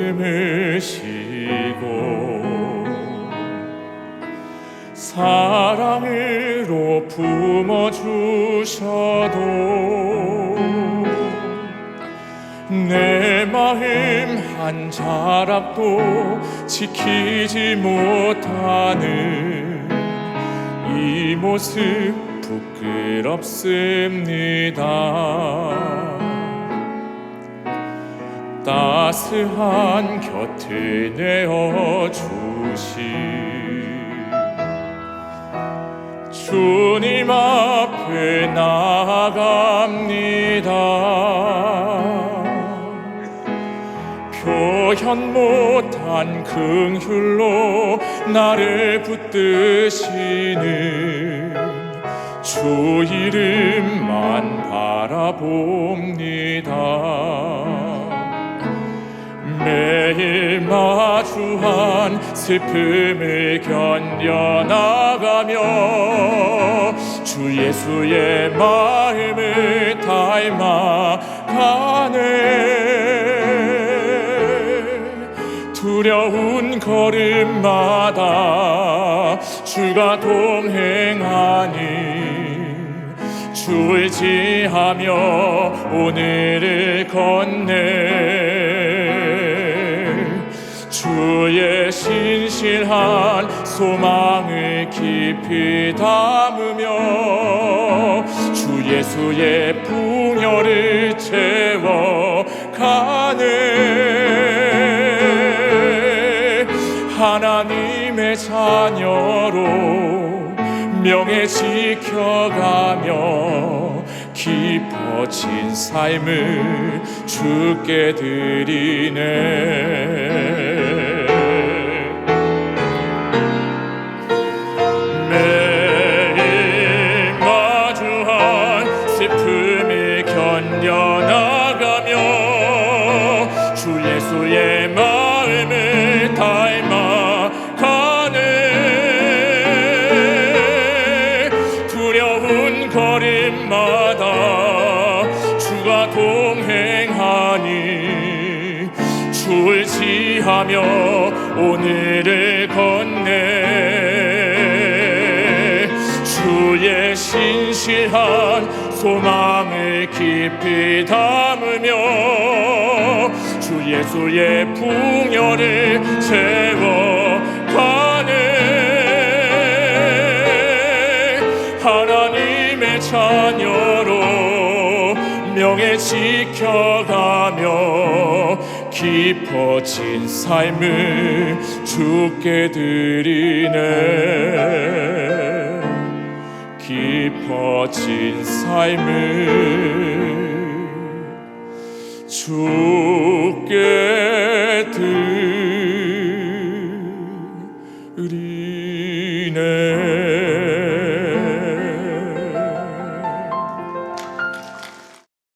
모듬을 시고 사랑으로 품어주셔도 내 마음 한 자락도 지키지 못하는 이 모습 부끄럽습니다. 따스한 곁을 내어 주신 주님 앞에 나아갑니다. 표현 못한 긍휼로 나를 붙드시는 주 이름만 바라봅니다. 매일 마주한 슬픔을 견뎌나가며 주 예수의 마음을 닮아가네. 두려운 걸음마다 주가 동행하니 주를 지하며 오늘을 건네 주의 신실한 소망을 깊이 담으며 주 예수의 풍요를 채워 가네. 하나님의 자녀로 명예 지켜가며 깊어진 삶을 주께 드리네 두려운 걸음마다 주가 동행하니 주를 지하며 오늘을 건네 주의 신실한 소망을 깊이 담으며 주 예수의 풍요를 채워 자녀로 명예 지켜가며 깊어진 삶을 주께 드리네. 깊어진 삶을 주께 드리네.